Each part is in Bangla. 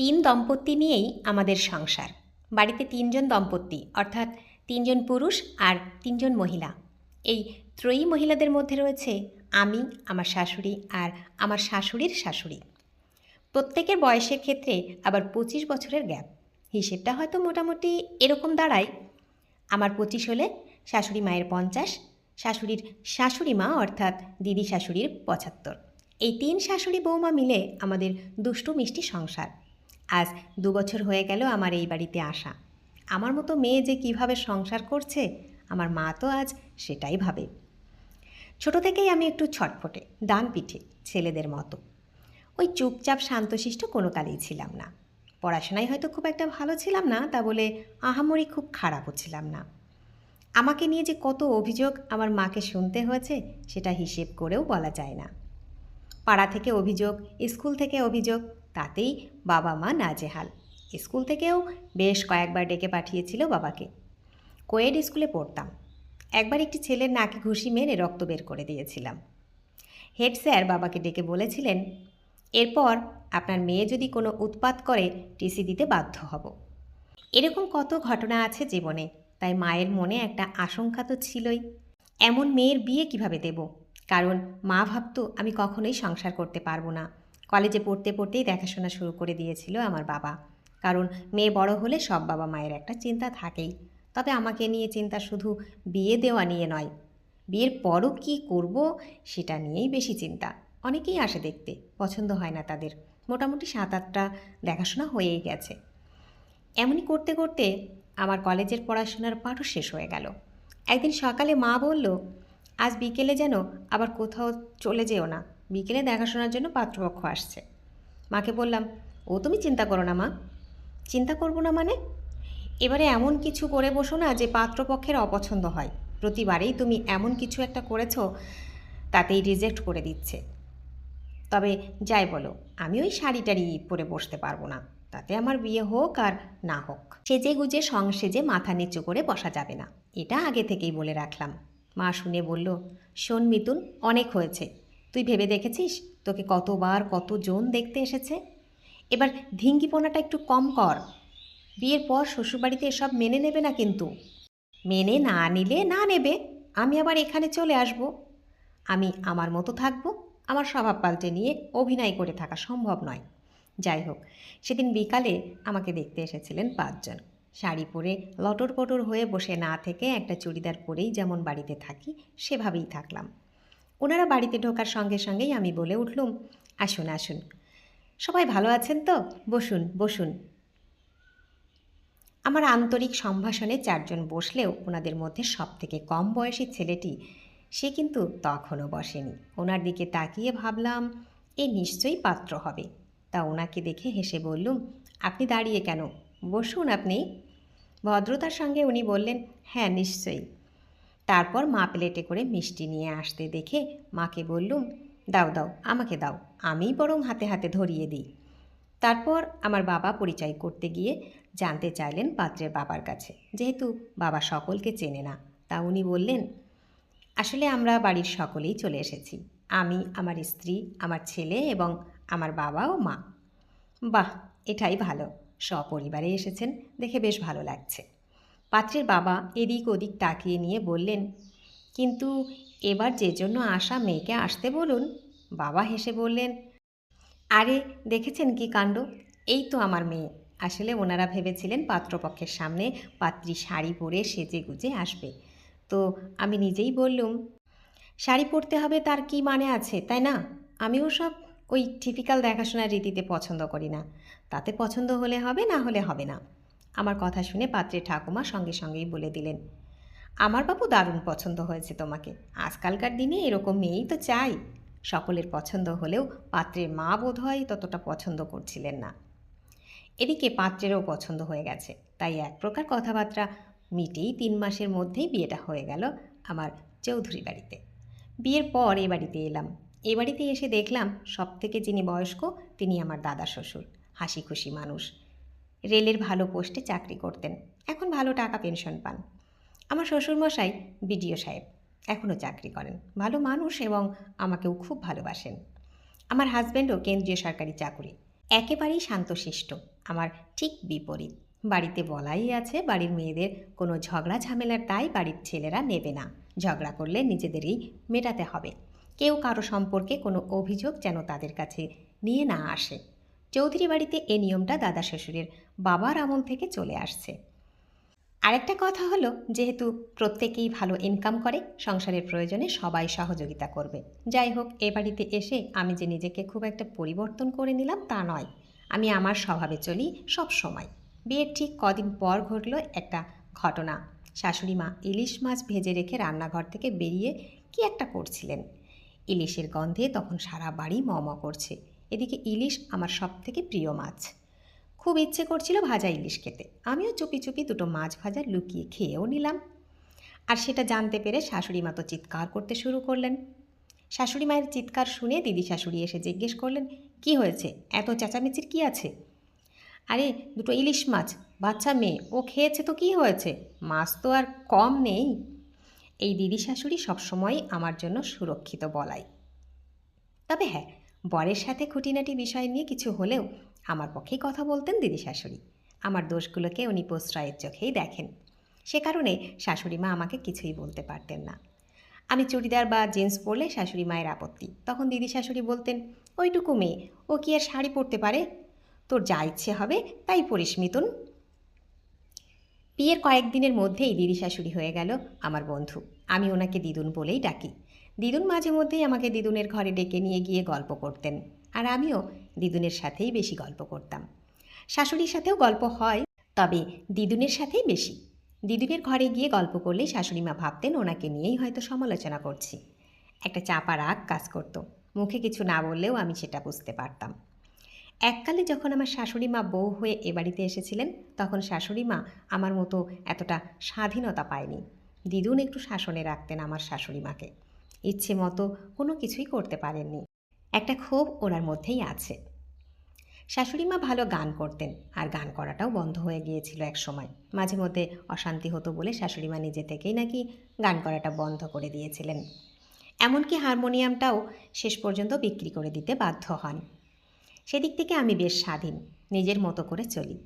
তিন দম্পতি নিয়েই আমাদের সংসার। বাড়িতে তিনজন দম্পতি, অর্থাৎ তিনজন পুরুষ আর তিনজন মহিলা। এই ত্রয়ী মহিলাদের মধ্যে রয়েছে আমি, আমার শাশুড়ি আর আমার শাশুড়ির শাশুড়ি। প্রত্যেকের বয়সের ক্ষেত্রে আবার পঁচিশ বছরের গ্যাপ। হিসেবটা হয়তো মোটামুটি এরকম দাঁড়ায়। আমার পঁচিশ হলে শাশুড়ি মায়ের পঞ্চাশ, শাশুড়ির শাশুড়ি মা, অর্থাৎ দিদি শাশুড়ির পঁচাত্তর। এই তিন শাশুড়ি বৌমা মিলে আমাদের দুষ্টু মিষ্টি সংসার। আজ দু বছর হয়ে গেল আমার এই বাড়িতে আসা। আমার মতো মেয়ে যে কীভাবে সংসার করছে, আমার মা তো আজ সেটাই ভাবে। ছোট থেকেই আমি একটু ছটফটে ডান পিঠে ছেলেদের মতো। ওই চুপচাপ শান্তশিষ্ট কোনো কালেই ছিলাম না। পড়াশোনায় হয়তো খুব একটা ভালো ছিলাম না, তা বলে আহামরি খুব খারাপও ছিলাম না। আমাকে নিয়ে যে কত অভিযোগ আমার মাকে শুনতে হয়েছে, সেটা হিসেব করেও বলা যায় না। পাড়া থেকে অভিযোগ, স্কুল থেকে অভিযোগ তাতেই বাবা মা নাজেহাল। স্কুল থেকেও বেশ কয়েকবার ডেকে পাঠিয়েছিল বাবাকে। কোয়েড স্কুলে পড়তাম। একবার একটি ছেলের নাকে ঘুষি মেরে রক্ত বের করে দিয়েছিলাম। হেড স্যার বাবাকে ডেকে বলেছিলেন, এরপর আপনার মেয়ে যদি কোনো উৎপাত করে টিসি দিতে বাধ্য হব। এরকম কত ঘটনা আছে জীবনে, তাই মায়ের মনে একটা আশঙ্কা তো ছিলই। এমন মেয়ের বিয়ে কীভাবে দেব? কারণ মা ভাবতো আমি কখনোই সংসার করতে পারব না। কলেজে পড়তে পড়তেই দেখাশোনা শুরু করে দিয়েছিল আমার বাবা। কারণ মেয়ে বড় হলে সব বাবা মায়ের একটা চিন্তা থাকেই। তবে আমাকে নিয়ে চিন্তা শুধু বিয়ে দেওয়া নিয়ে নয়, বিয়ের পরও কী করব সেটা নিয়েই বেশি চিন্তা। অনেকেই আসে দেখতে, পছন্দ হয় না তাদের। মোটামুটি সাত আটটা দেখাশোনা হয়েই গেছে। এমনই করতে করতে আমার কলেজের পড়াশোনার পাঠও শেষ হয়ে গেল। একদিন সকালে মা বলল, আজ বিকেলে যেন আবার কোথাও চলে যেও না। বিকেলে দেখাশোনার জন্য পাত্রপক্ষ আসছে। মাকে বললাম, ও তুমি চিন্তা করো না মা। চিন্তা করব না মানে? এবারে এমন কিছু করে বসো না যে পাত্রপক্ষের অপছন্দ হয়। প্রতিবারেই তুমি এমন কিছু একটা করেছ তাতেই রিজেক্ট করে দিচ্ছে। তবে যাই বলো, আমি ওই শাড়ি টাড়ি পরে বসতে পারব না। তাতে আমার বিয়ে হোক আর না হোক। সেজে গুজে সংসেজে মাথা নিচু করে বসা যাবে না। এটা আগে থেকেই বলে রাখলাম। মা শুনে বলল, শোন মিতুন, অনেক হয়েছে। তুই ভেবে দেখেছিস তোকে কতবার কতজন দেখতে এসেছে? এবার ধিঙ্গিপোনাটা একটু কম কর। বিয়ের পর শ্বশুরবাড়িতে এসব মেনে নেবে না কিন্তু। মেনে না নিলে না নেবে। আমি আবার এখানে চলে আসব। আমি আমার মতো থাকব। আমার স্বভাব পাল্টে নিয়ে অভিনয় করে থাকা সম্ভব নয়। যাই হোক, সেদিন বিকালে আমাকে দেখতে এসেছিলেন পাঁচজন। শাড়ি পরে লটর পটর হয়ে বসে না থেকে একটা চুড়িদার পরেই যেমন বাড়িতে থাকি, সেভাবেই থাকলাম। ওনারা বাড়িতে ঢোকার সঙ্গে সঙ্গেই আমি বলে উঠলুম, আসুন আসুন। সবাই ভালো আছেন তো? বসুন বসুন। আমার আন্তরিক সম্ভাষণে চারজন বসলেও ওনাদের মধ্যে সব থেকে কম বয়সী ছেলেটি, সে কিন্তু তখনও বসেনি। ওনার দিকে তাকিয়ে ভাবলাম, এ নিশ্চয়ই পাত্র হবে। তা ওনাকে দেখে হেসে বললুম, আপনি দাঁড়িয়ে কেন? বসুন আপনি। ভদ্রতার সঙ্গে উনি বললেন হ্যাঁ নিশ্চয়ই। তারপর মা প্লেটে করে মিষ্টি নিয়ে আসতে দেখে মাকে বললুম, দাও দাও, আমাকে দাও, আমিই বরং হাতে হাতে ধরিয়ে দিই। তারপর আমার বাবা পরিচয় করতে গিয়ে জানতে চাইলেন পাত্রের বাবার কাছে, যেহেতু বাবা সকলকে চেনে না। তা উনি বললেন, আসলে আমরা বাড়ির সকলেই চলে এসেছি, আমি, আমার স্ত্রী, আমার ছেলে এবং আমার বাবা ও মা। বাহ, এটাই ভালো, সপরিবারে এসেছেন, দেখে বেশ ভালো লাগছে। পাত্রের বাবা এদিক ওদিক তাকিয়ে নিয়ে বললেন, কিন্তু এবার যে জন্য আসা মেয়েকে আসতে বলুন? বাবা হেসে বললেন, আরে, দেখেছেন কি কাণ্ড? এই তো আমার মেয়ে। আসলে ওনারা ভেবেছিলেন পাত্রপক্ষের সামনে পাত্রী শাড়ি পরে সেজে গুজে আসবে। তো আমি নিজেই বললুম, শাড়ি পরতে হবে তার কি মানে আছে, তাই না? আমিও সব ওই টিপিক্যাল দেখাশোনার রীতিতে পছন্দ করি না। তাতে পছন্দ হলে হবে, না হলে হবে না। আমার কথা শুনে পাত্রের ঠাকুমা সঙ্গে সঙ্গেই বলে দিলেন, আমার বাবু দারুণ পছন্দ হয়েছে তোমাকে। আজকালকার দিনে এরকম মেয়েই তো চাই। সকলের পছন্দ হলেও পাত্রের মা বোধ হয় ততটা পছন্দ করছিলেন না। এদিকে পাত্রেরও পছন্দ হয়ে গেছে। তাই এক প্রকার কথাবার্তা মিটেই তিন মাসের মধ্যেই বিয়েটা হয়ে গেল আমার চৌধুরী বাড়িতে। বিয়ের পর এ বাড়িতে এলাম। এ বাড়িতে এসে দেখলাম সব থেকে যিনি বয়স্ক, তিনি আমার দাদা শ্বশুর। হাসি খুশি মানুষ। রেলের ভালো পোস্টে চাকরি করতেন। এখন ভালো টাকা পেনশন পান। আমার শ্বশুরমশাই বিডিও সাহেব, এখনও চাকরি করেন। ভালো মানুষ এবং আমাকেও খুব ভালোবাসেন। আমার হাজব্যান্ডও কেন্দ্রীয় সরকারি চাকুরি। একেবারেই শান্তশিষ্ট। আমার ঠিক বিপরীত। বাড়িতে বলাই আছে, বাড়ির মেয়েদের কোনো ঝগড়া ঝামেলার দায় বাড়ির ছেলেরা নেবে না। ঝগড়া করলে নিজেদেরই মেটাতে হবে। কেউ কারও সম্পর্কে কোনো অভিযোগ যেন তাদের কাছে নিয়ে না আসে। চৌধুরী বাড়িতে এ নিয়মটা দাদা শ্বশুরের বাবার আমল থেকে চলে আসছে। আরেকটা কথা হলো, যেহেতু প্রত্যেকেই ভালো ইনকাম করে, সংসারের প্রয়োজনে সবাই সহযোগিতা করবে। যাই হোক, এ বাড়িতে এসে আমি যে নিজেকে খুব একটা পরিবর্তন করে নিলাম তা নয়। আমি আমার স্বভাবে চলি সব সময়। বিয়ের ঠিক কদিন পর ঘটল একটা ঘটনা। শাশুড়ি মা ইলিশ মাছ ভেজে রেখে রান্নাঘর থেকে বেরিয়ে কি একটা করছিলেন? ইলিশের গন্ধে তখন সারা বাড়ি ম করছে। এদিকে ইলিশ আমার সব থেকে প্রিয় মাছ। খুব ইচ্ছে করছিল ভাজা ইলিশ খেতে। আমিও চুপি চুপি দুটো মাছ ভাজা লুকিয়ে খেয়েও নিলাম। আর সেটা জানতে পেরে শাশুড়ি মা তো চিৎকার করতে শুরু করলেন। শাশুড়ি মায়ের চিৎকার শুনে দিদি শাশুড়ি এসে জিজ্ঞেস করলেন, কি হয়েছে? এত চেঁচামেচির কি আছে? আরে, দুটো ইলিশ মাছ, বাচ্চা মেয়ে, ও খেয়েছে তো কি হয়েছে? মাছ তো আর কম নেই। এই দিদি শাশুড়ি সবসময় আমার জন্য সুরক্ষিত বলাই। তবে হ্যাঁ বরের সাথে খুঁটিনাটি বিষয় নিয়ে কিছু হলেও আমার পক্ষেই কথা বলতেন দিদি শাশুড়ি। আমার দোষগুলোকে উনি প্রশ্রয়ের চোখেই দেখেন। সে কারণে শাশুড়ি মা আমাকে কিছুই বলতে পারতেন না। আমি চুড়িদার বা জিন্স পরলে শাশুড়ি মায়ের আপত্তি। তখন দিদি শাশুড়ি বলতেন, ওইটুকু মেয়ে, ও কি আর শাড়ি পরতে পারে? তোর যা ইচ্ছে হবে, তাই পরিস মিতুন। বিয়ের কয়েকদিনের মধ্যেই দিদি শাশুড়ি হয়ে গেল আমার বন্ধু। আমি ওনাকে দিদুন বলেই ডাকি। দিদুন মাঝে মধ্যেই আমাকে দিদুনের ঘরে ডেকে নিয়ে গিয়ে গল্প করতেন। আর আমিও দিদুনের সাথেই বেশি গল্প করতাম। শাশুড়ির সাথেও গল্প হয়, তবে দিদুনের সাথেই বেশি। দিদুনের ঘরে গিয়ে গল্প করলে শাশুড়ি মা ভাবতেন ওনাকে নিয়েই হয়তো সমালোচনা করছি। একটা চাপা রাগ কাজ করত, মুখে কিছু না বললেও আমি সেটা বুঝতে পারতাম। এককালে যখন আমার শাশুড়ি মা বউ হয়ে এ বাড়িতে এসেছিলেন, তখন শাশুড়ি মা আমার মতো এতটা স্বাধীনতা পায়নি। দিদুন একটু শাসনে রাখতেন আমার শাশুড়ি মাকে ইচ্ছে মতো কোনো কিছুই করতে পারেননি। একটা ক্ষোভ ওনার মধ্যেই আছে। শাশুড়ি মা ভালো গান করতেন আর গান করাটাও বন্ধ হয়ে গিয়েছিল এক সময়। মাঝে মধ্যে অশান্তি হতো বলে শাশুড়ি মা নিজে থেকেই নাকি গান করাটা বন্ধ করে দিয়েছিলেন। এমনকি হারমোনিয়ামটাও শেষ পর্যন্ত বিক্রি করে দিতে বাধ্য হন। সেদিক থেকে আমি বেশ স্বাধীন, নিজের মতো করে চলি।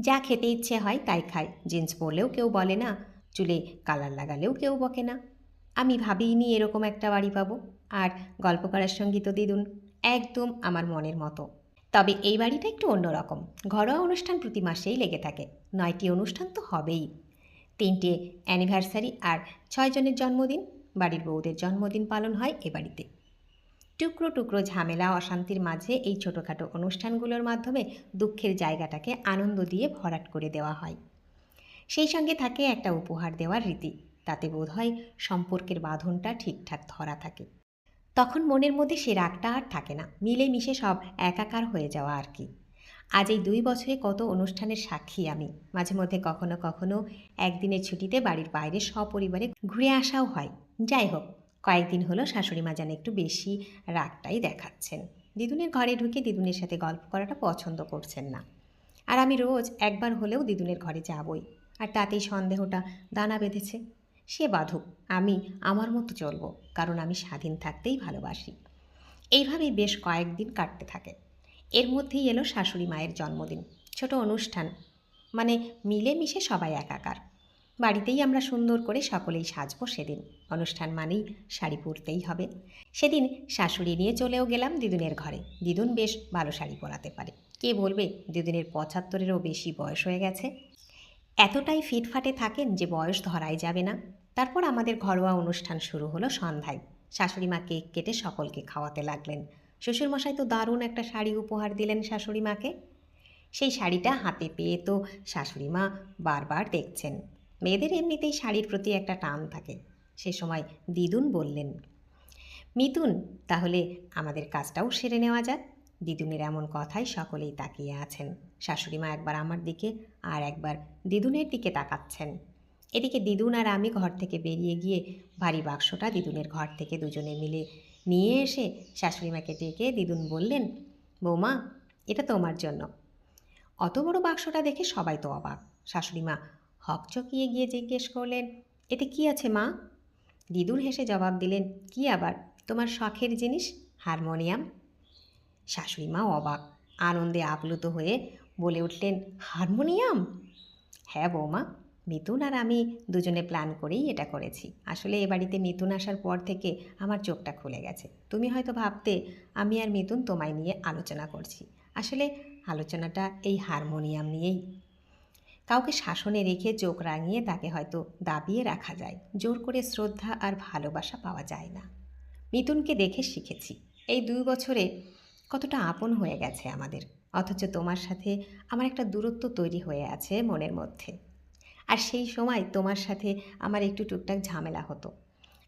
যা খেতে ইচ্ছে হয় তাই খাই, জিন্স পরলেও কেউ বলে না, চুলে কালার লাগালেও কেউ বকে না। আমি ভাবিনি এরকম একটা বাড়ি পাবো। আর গল্প করার সংগীত দিদুন একদম আমার মনের মতো। তবে এই বাড়িটা একটু অন্যরকম। ঘরোয়া অনুষ্ঠান প্রতি মাসেই লেগে থাকে। নয়টি অনুষ্ঠান তো হবেই। তিনটে অ্যানিভার্সারি আর ছয়জনের জন্মদিন। বাড়ির বউদের জন্মদিন পালন হয় এ বাড়িতে। টুকরো টুকরো ঝামেলা, অশান্তির মাঝে এই ছোটোখাটো অনুষ্ঠানগুলোর মাধ্যমে দুঃখের জায়গাটাকে আনন্দ দিয়ে ভরাট করে দেওয়া হয়। সেই সঙ্গে থাকে একটা উপহার দেওয়ার রীতি। তাতে বোধহয় সম্পর্কের বাঁধনটা ঠিকঠাক ধরা থাকে। তখন মনের মধ্যে সে রাগটা আর থাকে না, মিলেমিশে সব একাকার হয়ে যাওয়া আর কি। আজ এই দুই বছরে কত অনুষ্ঠানের সাক্ষী আমি, মাঝে মধ্যে কখনো কখনো একদিনের ছুটিতে বাড়ির বাইরে সপরিবারে ঘুরে আসাও হয়। যাই হোক, কয়েকদিন হলো শাশুড়ি মা যেন একটু বেশি রাগটাই দেখাচ্ছেন। দিদুনের ঘরে ঢুকে দিদুনের সাথে গল্প করাটা পছন্দ করছেন না। আর আমি রোজ একবার হলেও দিদুনের ঘরে যাবই, আর তাতেই সন্দেহটা দানা বেঁধেছে। সে বাধুক। আমি আমার মতো চলবো, কারণ আমি স্বাধীন থাকতেই ভালোবাসি। এইভাবেই বেশ কয়েকদিন কাটতে থাকে। এর মধ্যেই এলো শাশুড়ি মায়ের জন্মদিন। ছোট অনুষ্ঠান। মানে মিলেমিশে সবাই একাকার। বাড়িতেই আমরা সুন্দর করে সকলেই সাজবো সেদিন। অনুষ্ঠান মানেই শাড়ি পরতেই হবে। সেদিন শাশুড়ি নিয়ে চলেও গেলাম দিদুনের ঘরে। দিদুন বেশ ভালো শাড়ি পরাতে পারে। কে বলবে, দিদুনের পঁচাত্তরেরও বেশি বয়স হয়ে গেছে। এতটাই ফিটফাটে থাকেন যে বয়স ধরাই যাবে না। তারপর আমাদের ঘরোয়া অনুষ্ঠান শুরু হলো সন্ধ্যায়। শাশুড়ি মা কেক কেটে সকলকে খাওয়াতে লাগলেন। শ্বশুরমশাই তো দারুণ একটা শাড়ি উপহার দিলেন শাশুড়ি মাকে। সেই শাড়িটা হাতে পেয়ে তো শাশুড়ি মা বারবার দেখছেন। মেয়েদের এমনিতেই শাড়ির প্রতি একটা টান থাকে। সে সময় দিদুন বললেন মিতুন তাহলে আমাদের কাজটাও সেরে নেওয়া যাক। দিদুনের এমন কথাই সকলেই তাকিয়ে আছেন। শাশুড়ি মা একবার আমার দিকে আর একবার দিদুনের দিকে তাকাচ্ছেন। এদিকে দিদুন আর আমি ঘর থেকে বেরিয়ে গিয়ে ভারী বাক্সটা দিদুনের ঘর থেকে দুজনে মিলে নিয়ে এসে শাশুড়ি মাকে ডেকে দিদুন বললেন, বৌমা, এটা তোমার জন্য। অত বড় বাক্সটা দেখে সবাই তো অবাক। শাশুড়ি মা হকচকিয়ে গিয়ে জিজ্ঞেস করলেন, এতে কি আছে মা? দিদুন হেসে জবাব দিলেন, কি আবার, তোমার শখের জিনিস, হারমোনিয়াম? শাশুড়ি মা অবাক, আনন্দে আপ্লুত হয়ে বলে উঠলেন, হারমোনিয়াম? হ্যাঁ বৌমা। মিথুন আর আমি দুজনে প্ল্যান করেই এটা করেছি। আসলে এ বাড়িতে মিথুন আসার পর থেকে আমার চোখটা খুলে গেছে। তুমি হয়তো ভাবতে, আমি আর মিথুন তোমায় নিয়ে আলোচনা করছি। আসলে আলোচনাটা এই হারমোনিয়াম নিয়েই। কাউকে শাসনে রেখে চোখ রাঙিয়ে তাকে হয়তো দাবিয়ে রাখা যায়। জোর করে শ্রদ্ধা আর ভালোবাসা পাওয়া যায় না। মিথুনকে দেখে শিখেছি। এই দুই বছরে কতটা আপন হয়ে গেছে আমাদের। অথচ তোমার সাথে আমার একটা দূরত্ব তৈরি হয়ে আছে মনের মধ্যে। আর সেই সময় তোমার সাথে আমার একটু টুকটাক ঝামেলা হতো।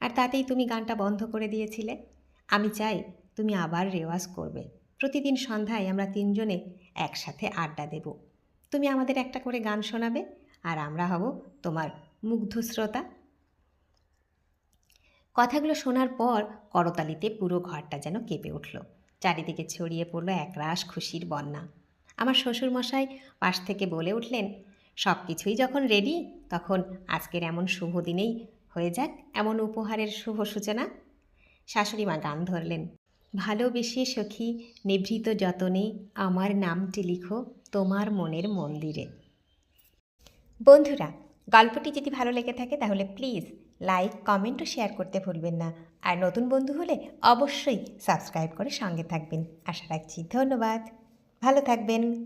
আর তাতেই তুমি গানটা বন্ধ করে দিয়েছিলে। আমি চাই তুমি আবার রেওয়াজ করবে। প্রতিদিন সন্ধ্যায় আমরা তিনজনে একসাথে আড্ডা দেব। তুমি আমাদের একটা করে গান শোনাবে আর আমরা হব তোমার মুগ্ধ শ্রোতা। কথাগুলো শোনার পর করতালিতে পুরো ঘরটা যেন কেঁপে উঠল। চারিদিকে ছড়িয়ে পড়ল একরাশ খুশির বন্যা। আমার শ্বশুরমশাই পাশ থেকে বলে উঠলেন সব কিছুই যখন রেডি তখন আজকের এমন শুভ দিনেই হয়ে যাক এমন উপহারের শুভ সূচনা। শাশুড়ি মা গান ধরলেন। ভালোবেসে সখী, নিভৃত যতনে আমার নামটি লিখো তোমার মনের মন্দিরে। বন্ধুরা, গল্পটি যদি ভালো লেগে থাকে তাহলে প্লিজ লাইক কমেন্ট ও শেয়ার করতে ভুলবেন না। আর নতুন বন্ধু হলে অবশ্যই সাবস্ক্রাইব করে সঙ্গে থাকবেন। আশা রাখছি ধন্যবাদ। ভালো থাকবেন।